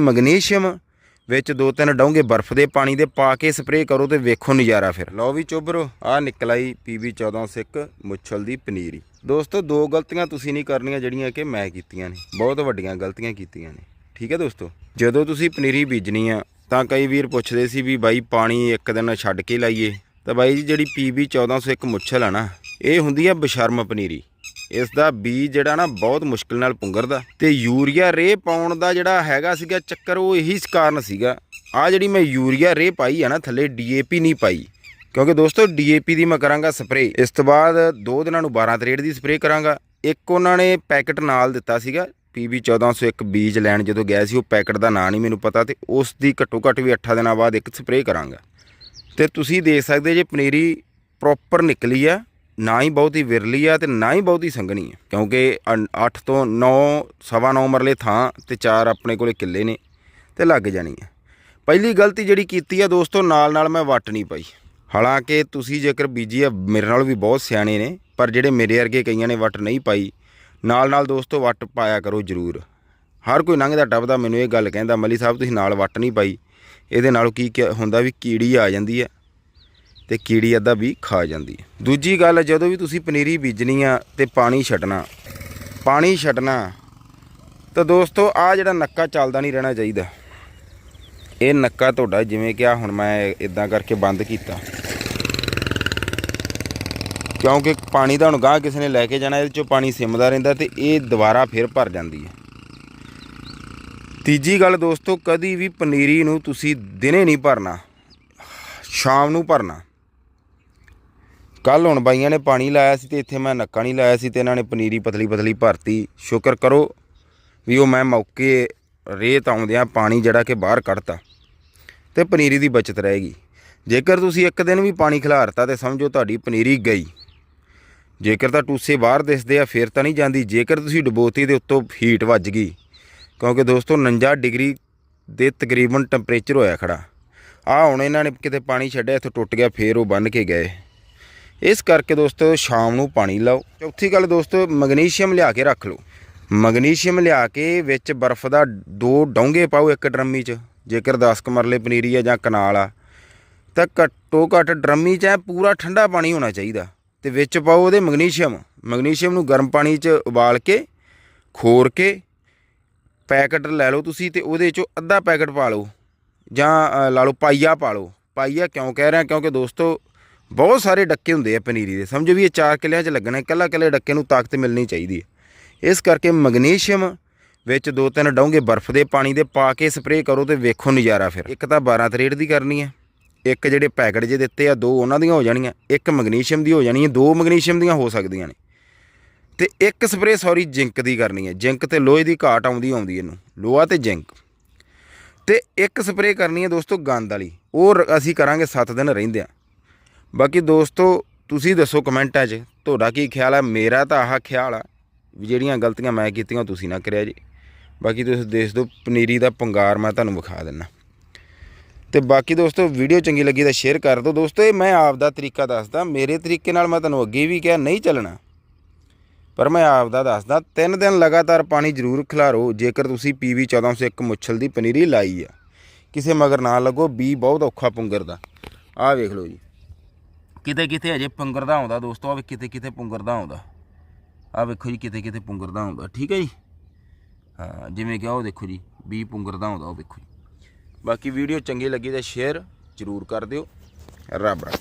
Magnesium, ਵਿੱਚ ਦੋ ਤਿੰਨ ਡੋਂਗੇ ਬਰਫ਼ ਦੇ ਪਾਣੀ ਦੇ ਪਾ ਕੇ ਸਪਰੇਅ ਕਰੋ ਤੇ ਵੇਖੋ ਨਜ਼ਾਰਾ ਫਿਰ। ਲਓ ਵੀ ਚੋਬਰੋ ਆ ਨਿਕਲ ਆਈ ਪੀਬੀ 1401 ਮੁੱਛਲ ਦੀ ਪਨੀਰੀ। ਦੋਸਤੋ, ਦੋ ਗਲਤੀਆਂ ਤੁਸੀਂ ਨਹੀਂ ਕਰਨੀਆਂ ਜਿਹੜੀਆਂ ਕਿ ਮੈਂ ਕੀਤੀਆਂ ਨੇ। ਬਹੁਤ ਵੱਡੀਆਂ ਗਲਤੀਆਂ ਕੀਤੀਆਂ ਨੇ। ਠੀਕ ਹੈ ਦੋਸਤੋ, ਜਦੋਂ ਤੁਸੀਂ ਪਨੀਰੀ ਬੀਜਣੀ ਆ, ਤਾਂ ਕਈ ਵੀਰ ਪੁੱਛਦੇ ਸੀ ਵੀ ਬਾਈ ਪਾਣੀ ਇੱਕ ਦਿਨ ਛੱਡ ਕੇ ਲਾਈਏ। ਤਾਂ ਬਾਈ ਜੀ, ਜਿਹੜੀ ਪੀਬੀ 1401 ਮੁੱਛਲ ਆ ਨਾ, ਇਹ ਹੁੰਦੀ ਆ ਬਸ਼ਰਮ ਪਨੀਰੀ। ਇਸ ਦਾ ਬੀਜ ਜਿਹੜਾ ਨਾ ਬਹੁਤ ਮੁਸ਼ਕਲ ਨਾਲ ਪੁੰਗਰਦਾ ਤੇ ਯੂਰੀਆ ਰੇ ਪਾਉਣ ਦਾ ਜਿਹੜਾ ਹੈਗਾ ਸੀਗਾ ਚੱਕਰ ਉਹ ਇਹੀ ਕਾਰਨ ਸੀਗਾ। ਆ ਜਿਹੜੀ ਮੈਂ ਯੂਰੀਆ ਰੇ ਪਾਈ ਆ ਨਾ, ਥੱਲੇ ਡੀਏਪੀ ਨਹੀਂ ਪਾਈ। ਕਿਉਂਕਿ ਦੋਸਤੋ ਡੀਏਪੀ ਦੀ ਮੈਂ ਕਰਾਂਗਾ ਸਪਰੇ ਇਸ ਤੋਂ ਬਾਅਦ 2 ਦਿਨਾਂ ਨੂੰ 12 ਤਰੇੜ ਦੀ ਸਪਰੇ ਕਰਾਂਗਾ। ਇੱਕ ਉਹਨਾਂ ਨੇ ਪੈਕਟ ਨਾਲ ਦਿੱਤਾ ਸੀਗਾ ਪੀਬੀ 1401 ਬੀਜ ਲੈਣ ਜਦੋਂ ਗਿਆ ਸੀ, ਉਹ ਪੈਕਟ ਦਾ ਨਾਂ ਨਹੀਂ ਮੈਨੂੰ ਪਤਾ ਤੇ ਉਸ ਦੀ ਘੱਟੋ ਘੱਟ ਵੀ 8 ਦਿਨਾਂ ਬਾਅਦ ਇੱਕ ਸਪਰੇ ਕਰਾਂਗਾ। ਤੇ ਤੁਸੀਂ ਦੇਖ ਸਕਦੇ ਜੇ ਪਨੀਰੀ ਪ੍ਰੋਪਰ ਨਿਕਲੀ ਆ ਨਾ ਹੀ ਬਹੁਤੀ ਵਿਰਲੀ ਆ ਤੇ ਨਾ ਹੀ ਬਹੁਤੀ ਸੰਘਣੀ ਆ। ਕਿਉਂਕਿ 8 ਤੋਂ 9 ਸਵਾ 9 ਮਰਲੇ ਥਾਂ ਤੇ ਚਾਰ ਆਪਣੇ ਕੋਲੇ ਕਿੱਲੇ ਨੇ ਤੇ ਲੱਗ ਜਾਣੀ ਆ। ਪਹਿਲੀ ਗਲਤੀ ਜਿਹੜੀ ਕੀਤੀ ਆ ਦੋਸਤੋ, ਨਾਲ ਨਾਲ ਮੈਂ ਵੱਟ ਨਹੀਂ ਪਾਈ। ਹਾਲਾਂਕਿ ਤੁਸੀਂ ਜੇਕਰ ਬੀਜੀ ਆ, ਮੇਰੇ ਨਾਲ ਵੀ ਬਹੁਤ ਸਿਆਣੇ ਨੇ, ਪਰ ਜਿਹੜੇ ਮੇਰੇ ਵਰਗੇ ਕਈਆਂ ਨੇ ਵੱਟ ਨਹੀਂ ਪਾਈ, ਨਾਲ ਨਾਲ ਦੋਸਤੋ ਵੱਟ ਪਾਇਆ ਕਰੋ ਜ਼ਰੂਰ। ਹਰ ਕੋਈ ਲੰਘਦਾ ਟੱਪਦਾ ਮੈਨੂੰ ਇਹ ਗੱਲ ਕਹਿੰਦਾ, ਮਲੀ ਸਾਹਿਬ, ਤੁਸੀਂ ਨਾਲ ਵੱਟ ਨਹੀਂ ਪਾਈ। ਇਹਦੇ ਨਾਲ ਕੀ ਕੀ ਹੁੰਦਾ ਵੀ ਕੀੜੀ ਆ ਜਾਂਦੀ ਹੈ ਤੇ ਕੀੜੀ ਅੱਧਾ ਵੀ ਖਾ ਜਾਂਦੀ ਹੈ। ਦੂਜੀ ਗੱਲ, ਜਦੋਂ ਵੀ ਤੁਸੀਂ ਪਨੀਰੀ ਬੀਜਣੀ ਆ ਤੇ ਪਾਣੀ ਛੱਡਣਾ ਪਾਣੀ ਛੱਡਣਾ, ਤਾਂ ਦੋਸਤੋ ਆ ਜਿਹੜਾ ਨੱਕਾ ਚੱਲਦਾ ਨਹੀਂ ਰਹਿਣਾ ਚਾਹੀਦਾ। ਇਹ ਨੱਕਾ ਤੁਹਾਡਾ ਜਿਵੇਂ ਕਿ ਆ ਹੁਣ ਮੈਂ ਇਦਾਂ ਕਰਕੇ ਬੰਦ ਕੀਤਾ। ਕਿਉਂਕਿ ਪਾਣੀ ਤਾਂ ਹੁਣ ਗਾਂ ਕਿਸੇ ਨੇ ਲੈ ਕੇ ਜਾਣਾ, ਇਹਦੇ ਚੋਂ ਪਾਣੀ ਸਿਮਦਾ ਰਹਿੰਦਾ ਤੇ ਇਹ ਦੁਬਾਰਾ ਫਿਰ ਭਰ ਜਾਂਦੀ ਹੈ। ਤੀਜੀ ਗੱਲ ਦੋਸਤੋ, ਕਦੀ ਵੀ ਪਨੀਰੀ ਨੂੰ ਤੁਸੀਂ ਦਿਨੇ ਨਹੀਂ ਭਰਨਾ, ਸ਼ਾਮ ਨੂੰ ਭਰਨਾ। ਕੱਲ ਹੁਣ ਬਾਈਆਂ ਨੇ ਪਾਣੀ ਲਾਇਆ ਸੀ ਤੇ ਇੱਥੇ ਮੈਂ ਨੱਕਾ ਨਹੀਂ ਲਾਇਆ ਸੀ ਤੇ ਇਹਨਾਂ ਨੇ ਪਨੀਰੀ ਪਤਲੀ ਪਤਲੀ ਭਰਤੀ। ਸ਼ੁਕਰ ਕਰੋ ਵੀ ਉਹ ਮੈਂ ਮੌਕੇ ਰੇਤ ਆਉਂਦਿਆਂ ਪਾਣੀ ਜਿਹੜਾ ਕਿ ਬਾਹਰ ਕੱਢਤਾ ਤੇ ਪਨੀਰੀ ਦੀ ਬਚਤ ਰਹੇਗੀ ਜੇਕਰ ਤੁਸੀਂ ਇੱਕ ਦਿਨ ਵੀ ਪਾਣੀ ਖਿਲਾਰਤਾ ਤੇ ਸਮਝੋ ਤੁਹਾਡੀ ਪਨੀਰੀ ਗਈ। ਜੇਕਰ ਤਾਂ ਟੂਸੇ ਬਾਹਰ ਦਿਸਦੇ ਆ, ਫਿਰ ਤਾਂ ਨਹੀਂ ਜਾਂਦੀ। ਜੇਕਰ ਤੁਸੀਂ ਡਬੋਤੀ ਦੇ ਉੱਤੋਂ ਹੀਟ ਵੱਜ ਗਈ, ਕਿਉਂਕਿ ਦੋਸਤੋ 49 ਡਿਗਰੀ ਦੇ ਤਕਰੀਬਨ ਟੈਂਪਰੇਚਰ ਹੋਇਆ ਖੜਾ। ਆ ਹੁਣ ਇਹਨਾਂ ਨੇ ਕਿਤੇ ਪਾਣੀ ਛੱਡਿਆ, ਇੱਥੋਂ ਟੁੱਟ ਗਿਆ, ਫੇਰ ਉਹ ਬੰਨ ਕੇ ਗਏ। ਇਸ ਕਰਕੇ ਦੋਸਤੋ ਸ਼ਾਮ ਨੂੰ ਪਾਣੀ ਲਾਓ। ਚੌਥੀ ਗੱਲ ਦੋਸਤੋ, ਮੈਗਨੀਸ਼ੀਅਮ ਲਿਆ ਕੇ ਰੱਖ ਲਓ। ਮੈਗਨੀਸ਼ੀਅਮ ਲਿਆ ਕੇ ਵਿੱਚ ਬਰਫ਼ ਦਾ ਦੋ ਡੋਂਗੇ ਪਾਓ ਇੱਕ ਡਰਮੀ 'ਚ। ਜੇਕਰ 10 ਕਮਰਲੇ ਪਨੀਰੀ ਆ ਜਾਂ ਕਨਾਲ ਆ, ਤਾਂ ਘੱਟੋ ਘੱਟ ਡਰਮੀ 'ਚ ਐਂ ਪੂਰਾ ਠੰਡਾ ਪਾਣੀ ਹੋਣਾ ਚਾਹੀਦਾ। ਤੇ ਵਿੱਚ ਪਾਓ ਉਹਦੇ ਮੈਗਨੀਸ਼ੀਅਮ। ਮੈਗਨੀਸ਼ੀਅਮ ਨੂੰ ਗਰਮ ਪਾਣੀ 'ਚ ਉਬਾਲ ਕੇ, ਖੋਰ ਕੇ, ਪੈਕਟ ਲੈ ਲਓ ਤੁਸੀਂ ਤੇ ਉਹਦੇ 'ਚੋਂ ਅੱਧਾ ਪੈਕਟ ਪਾ ਲਓ। ਜਾਂ ਲਾ ਲਓ ਪਾਈਆ ਪਾ ਲਓ। ਪਾਈਆ ਕਿਉਂ ਕਹਿ ਰਿਹਾ? ਕਿਉਂਕਿ ਦੋਸਤੋ ਬਹੁਤ ਸਾਰੇ ਡੱਕੇ ਹੁੰਦੇ ਆ ਪਨੀਰੀ ਦੇ। ਸਮਝੋ ਵੀ ਇਹ ਚਾਰ ਕਿੱਲਿਆਂ 'ਚ ਲੱਗਣਾ, ਇਕੱਲਾ ਇਕੱਲੇ ਡੱਕੇ ਨੂੰ ਤਾਕਤ ਮਿਲਣੀ ਚਾਹੀਦੀ ਹੈ। ਇਸ ਕਰਕੇ ਮੈਗਨੀਸ਼ੀਅਮ ਵਿੱਚ ਦੋ ਤਿੰਨ ਡੋਂਗੇ ਬਰਫ਼ ਦੇ ਪਾਣੀ ਦੇ ਪਾ ਕੇ ਸਪਰੇਅ ਕਰੋ ਤੇ ਵੇਖੋ ਨਜ਼ਾਰਾ ਫਿਰ। ਇੱਕ ਤਾਂ 12 ਤਰੇੜ ਦੀ ਕਰਨੀ ਹੈ, ਇੱਕ ਜਿਹੜੇ ਪੈਕਟ ਜੇ ਦਿੱਤੇ ਆ, ਦੋ ਉਹਨਾਂ ਦੀਆਂ ਹੋ ਜਾਣੀਆਂ, ਇੱਕ ਮੈਗਨੀਸ਼ੀਅਮ ਦੀ ਹੋ ਜਾਣੀ ਹੈ, ਦੋ ਮੈਗਨੀਸ਼ੀਅਮ ਦੀਆਂ ਹੋ ਸਕਦੀਆਂ ਨੇ। ਤੇ ਇੱਕ ਸਪਰੇਅ, ਸੌਰੀ, ਜ਼ਿੰਕ ਦੀ ਕਰਨੀ ਹੈ। ਜ਼ਿੰਕ ਤੇ ਲੋਹੇ ਦੀ ਘਾਟ ਆਉਂਦੀ ਆਉਂਦੀ ਇਹਨੂੰ, ਲੋਹਾ ਤੇ ਜ਼ਿੰਕ। ਤੇ ਇੱਕ ਸਪਰੇਅ ਕਰਨੀ ਹੈ ਦੋਸਤੋ ਗੰਦ ਵਾਲੀ, ਉਹ ਰ- ਅਸੀਂ ਕਰਾਂਗੇ 7 ਦਿਨ ਰਹਿੰਦੇ ਆ ਬਾਕੀ ਦੋਸਤੋ, ਤੁਸੀਂ ਦੱਸੋ ਕਮੈਂਟਾਂ 'ਚ, ਤੁਹਾਡਾ ਕੀ ਖਿਆਲ ਹੈ ਮੇਰਾ ਤਾਂ ਆਹ ਖਿਆਲ ਆ ਵੀ ਜਿਹੜੀਆਂ ਗਲਤੀਆਂ ਮੈਂ ਕੀਤੀਆਂ, ਤੁਸੀਂ ਨਾ ਕਰਿਆ ਜੀ। ਬਾਕੀ ਤੁਸੀਂ ਦੇਖ ਦਿਓ ਪਨੀਰੀ ਦਾ ਪੰਗਾਰ ਮੈਂ ਤੁਹਾਨੂੰ ਵਿਖਾ ਦਿੰਨਾ। ਤੇ ਬਾਕੀ ਦੋਸਤੋ, ਵੀਡੀਓ ਚੰਗੀ ਲੱਗੀ ਤਾਂ ਸ਼ੇਅਰ ਕਰ ਦਿਓ ਦੋਸਤੋ, ਇਹ ਮੈਂ ਆਪ ਦਾ ਤਰੀਕਾ ਦੱਸਦਾ, ਮੇਰੇ ਤਰੀਕੇ ਨਾਲ ਮੈਂ ਤੁਹਾਨੂੰ ਅੱਗੇ ਵੀ ਕਿਹਾ, ਨਹੀਂ ਚੱਲਣਾ। ਪਰ ਮੈਂ ਆਪ ਦਾ ਦੱਸਦਾ, ਤਿੰਨ ਦਿਨ ਲਗਾਤਾਰ ਪਾਣੀ ਜ਼ਰੂਰ ਖਿਲਾਰੋ, ਜੇਕਰ ਤੁਸੀਂ ਪੀਵੀ 1401 ਮੁੱਛਲ ਦੀ ਪਨੀਰੀ ਲਾਈ ਆ। ਕਿਸੇ ਮਗਰ ਨਾ ਲੱਗੋ, ਬੀ ਬਹੁਤ ਔਖਾ ਪੁੰਗਰਦਾ ਆਹ ਵੇਖ ਲਓ ਜੀ। ਕਿਤੇ ਕਿਤੇ ਅਜੇ ਪੁੰਗਰਦਾ ਆਉਂਦਾ ਦੋਸਤੋ ਆ ਵੀ ਕਿਤੇ ਕਿਤੇ ਪੁੰਗਰਦਾ ਆਉਂਦਾ। ਆ ਵੇਖੋ ਜੀ ਕਿਤੇ ਕਿਤੇ ਪੁੰਗਰਦਾ ਆਉਂਦਾ। ਠੀਕ ਹੈ ਜੀ? ਹਾਂ, ਜਿਵੇਂ ਕਿ ਉਹ ਦੇਖੋ ਜੀ ਬੀ ਪੁੰਗਰਦਾ ਆਉਂਦਾ ਉਹ ਵੇਖੋ ਜੀ। ਬਾਕੀ ਵੀਡੀਓ ਚੰਗੀ ਲੱਗੀ ਤਾਂ ਸ਼ੇਅਰ ਜ਼ਰੂਰ ਕਰ ਦਿਓ। ਰੱਬ ਰੱਖ।